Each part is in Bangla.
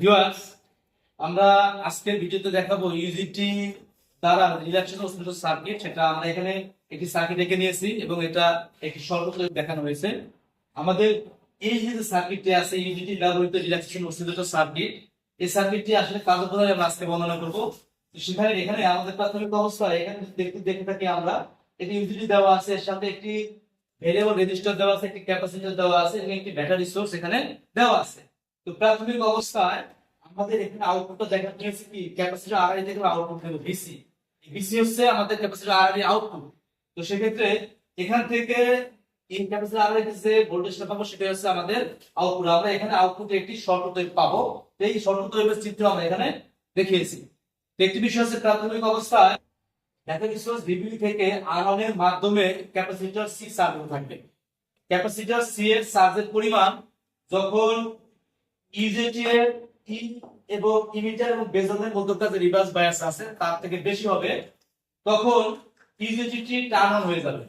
ভিউয়ার্স আমরা আজকের ভিডিওতে দেখাবো ইউজিটি দ্বারা রিল্যাক্সেশন অসিলেটর সার্কিট সেটা আমরা এখানে একটি সার্কিট এঁকে নিয়েছি এবং এটা একটি সর্বত্র দেখানো হয়েছে। আমাদের এই যে সার্কিটটি আছে ইউজিটি ব্যবহৃত রিল্যাক্সেশন অসিলেটর সার্কিট এই সার্কিটটি আসলে কার্যপ্রণালী আমরা আজকে বর্ণনা করব? সেখানে, এখানে আমাদের প্রাথমিক অবস্থা, এখানে দেখতে, দেখে থাকি আমরা। একটি ইউজিটি দেওয়া আছে, এর সাথে একটি ভেরিয়েবল রেজিস্টার দেওয়া আছে, একটি ক্যাপাসিটর দেওয়া আছে এবং একটি ব্যাটারি সোর্স এখানে দেওয়া আছে। তো প্রাথমিক অবস্থায় আমাদের এখানে আউটপুটটা দেখা গিয়েছে কি ক্যাপাসিটর আরআই থেকে আউটপুট দেবো বিসি বিসি হচ্ছে আমাদের ক্যাপাসিটর আরআই আউটপুট তো সেক্ষেত্রে এখান থেকে এই ক্যাপাসিটর আরআই যে ভোল্টেজটা পাবো, সেটা হচ্ছে আমাদের আউটপুট আমরা এখানে আউটপুটে একটি শর্ট তৈরি পাবো এই শর্ট তৈরির চিত্র আমরা এখানে দেখিয়েছি। একটি বিষয় হচ্ছে প্রাথমিক অবস্থায় ব্যাটারি সোর্স ভিবিবি থেকে আয়রন এর মাধ্যমে ক্যাপাসিটর সি চার্জ থাকবে। ক্যাপাসিটর সি এর চার্জের পরিমাণ যখন ইজেটি এর রিভার্স আছে, তার থেকে বেশি হবে, তখন টার্ন হয়ে যাবে।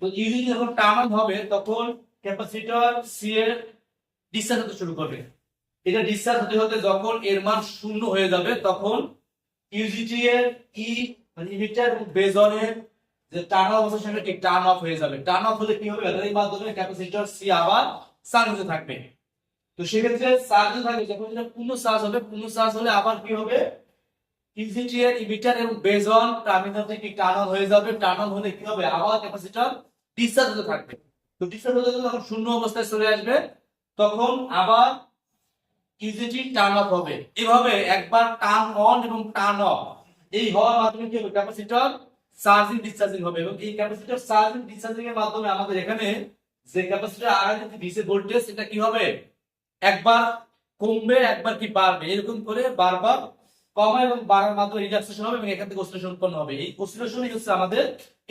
তো যখন হবে, তখন সি এর ডিসচার্জ হতে শুরু করবে। এটা ডিসচার্জ হতে যখন এর মান শূন্য হয়ে যাবে, তখন ইউজিটি এর মানে ইমিটার এবং বেজনের যে টার্ন অফ অবস্থা টার্ন অফ হয়ে যাবে। টার্ন অফ হলে কি হবে? ক্যাপাসিটর সি আবার থাকবে। তো সেক্ষেত্রে চার্জ থাকে যখন এটা পূর্ণ চার্জ হবে, পূর্ণ চার্জ হলে আবার কি হবে? ইউজিটি এর ইমিটার এবং বেজন টার্মিনাল থেকে টার্ন হয়ে যাবে। টার্ন হলে কি হবে? আবার ক্যাপাসিটর ডিসচার্জ হতে থাকবে। তো ডিসচার্জ হতে যখন শূন্য অবস্থায় চলে আসবে, তখন আবার ইউজিটি টার্ন অফ হবে। এভাবে একবার টার্ন অন এবং টার্ন অফ এই হওয়ার মাধ্যমে কি হবে? ক্যাপাসিটর চার্জিং ডিসচার্জিং হবে এবং এই ক্যাপাসিটর চার্জিং ডিসচার্জিং এর মাধ্যমে আমাদের এখানে যে ক্যাপাসিটর আর ডিসি ভোল্টেজ সেটা কি হবে? একবার কমবে, একবার কি বাড়বে? এরকম করে বারবার কমা এবং বাড়ার মাধ্যমে রিল্যাক্সেশন হবে এবং এখান থেকে অসিলেশন উৎপন্ন হবে। এই অসিলেশনই হচ্ছে আমাদের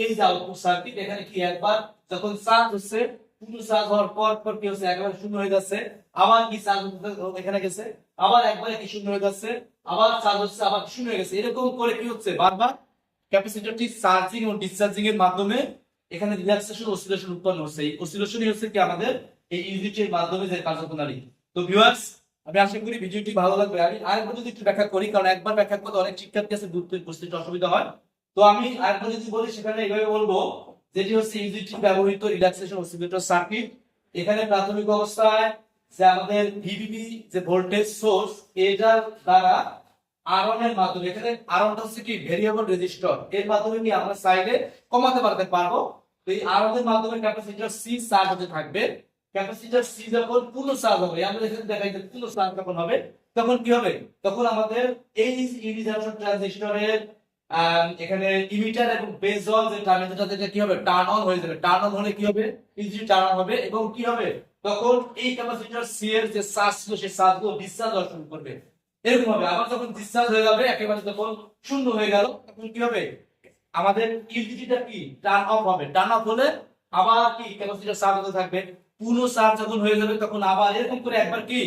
এই যে আউটপুট সার্কিট এখানে কি একবার যখন চার্জ হচ্ছে, পূর্ণ চার্জ হওয়ার পর পর কি হচ্ছে? একবার শূন্য হয়ে যাচ্ছে। আবার কি চার্জ এখানে গেছে? আবার একবার কি শূন্য হয়ে যাচ্ছে? আবার চার্জ হচ্ছে, আবার শূন্য হয়ে গেছে। এরকম করে কি হচ্ছে? বারবার ক্যাপাসিটরটি চার্জিং ও ডিসচার্জিং এর মাধ্যমে এখানে রিল্যাক্সেশন অসিলেশন উৎপন্ন হচ্ছে। এই অসিলেশনই হচ্ছে কি আমাদের এই ইউনিটের মাধ্যমে যে কার্যপ্রণালী। তো ভিউয়ার্স আমি আশা করি ভিডিওটি ভালো লাগবে। আমি আরেকবার যদি একটু ব্যাখ্যা করি, কারণ একবার ব্যাখ্যা করতে অনেক শিক্ষার্থী আছে বুঝতে বুঝতে অসুবিধা হয়। তো আমি আরেকবার যদি বলি, সেখানে এইভাবে বলব, যেটি হচ্ছে ইউজিটি ব্যবহৃত রিল্যাক্সেশন অসিলেটর সার্কিট এখানে প্রাথমিক অবস্থায় যে আমাদের ভিভিবি যে ভোল্টেজ সোর্স এটার দ্বারা আরন এর মাধ্যমে, এখানে আরনটা হচ্ছে কি ভেরিয়েবল রেজিস্টর এর মাধ্যমে কি আমরা সাইডে কমাতে পারতে পারব? তো এই আরন এর মাধ্যমে ক্যাপাসিটর সি চার্জ হতে থাকবে। ক্যাপাসিটর সি যখন পূর্ণ চার্জ হবে, আমরা এখানে দেখাই যে পূর্ণ চার্জ যখন হবে, তখন কি হবে? তখন আমাদের এই ইউনিজেকশন ট্রানজিস্টরের এখানে ইমিটার এবং বেজল যে টার্মিনালটা যেটা কি হবে? টার্ন অন হয়ে যাবে। টার্ন অন হলে কি হবে? ইজি টার্ন অন হবে এবং কি হবে? তখন এই ক্যাপাসিটর সি এর যে চার্জ ছিল, সেই চার্জগুলো ডিসচার্জ হওয়া শুরু করবে। এরকম হবে। আবার যখন ডিসচার্জ হয়ে যাবে, একেবারে যখন শূন্য হয়ে গেল, তখন কি হবে? আমাদের ইউজিটিটা কি? টার্ন অফ হবে। টার্ন অফ হলে আবার কি? ক্যাপাসিটার চার্জ হতে থাকবে। পুরো চার্জ যখন হয়ে যাবে তখন আবার এরকম করে একবার কি?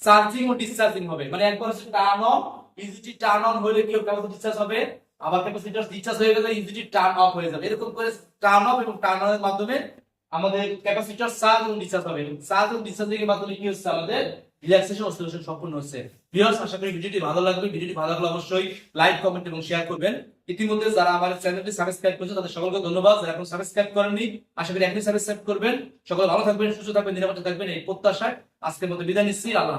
চার্জিং ও ডিসচার্জিং হবে। মানে একবার টার্ন অফ, ইজিটি টার্ন অন হলে কি ক্যাপাসিটর ডিসচার্জ হবে। আবার ক্যাপাসিটর ডিসচার্জ হয়ে গেলে ইজিটি টার্ন অফ হয়ে যাবে। এরকম করে টার্ন অফ এবং টার্ন অনের মাধ্যমে আমাদের ক্যাপাসিটর চার্জ এবং ডিসচার্জ হবে। চার্জ এবং ডিসচার্জিং এর মাধ্যমে কি হচ্ছে? আমাদের রিল্যাক্সেশন অসিলেশন সম্পূর্ণ হচ্ছে ভিউয়ার্স আশা করি ভিডিওটি ভালো লাগবে। ভিডিওটি ভালো লাগলে অবশ্যই লাইক কমেন্ট এবং শেয়ার করবেন। ইতিমধ্যে যারা আমার চ্যানেলটি সাবস্ক্রাইব করেছে, তাদের সকলকে ধন্যবাদ। যারা এখন সাবস্ক্রাইব করেননি, আশা করি এখনই সাবস্ক্রাইব করবেন। সকল ভালো থাকবেন, সুস্থ থাকবেন, নিরাপদে থাকবেন, এই প্রত্যাশায় আজকের মতো বিদায় নিচ্ছি। আল্লাহ।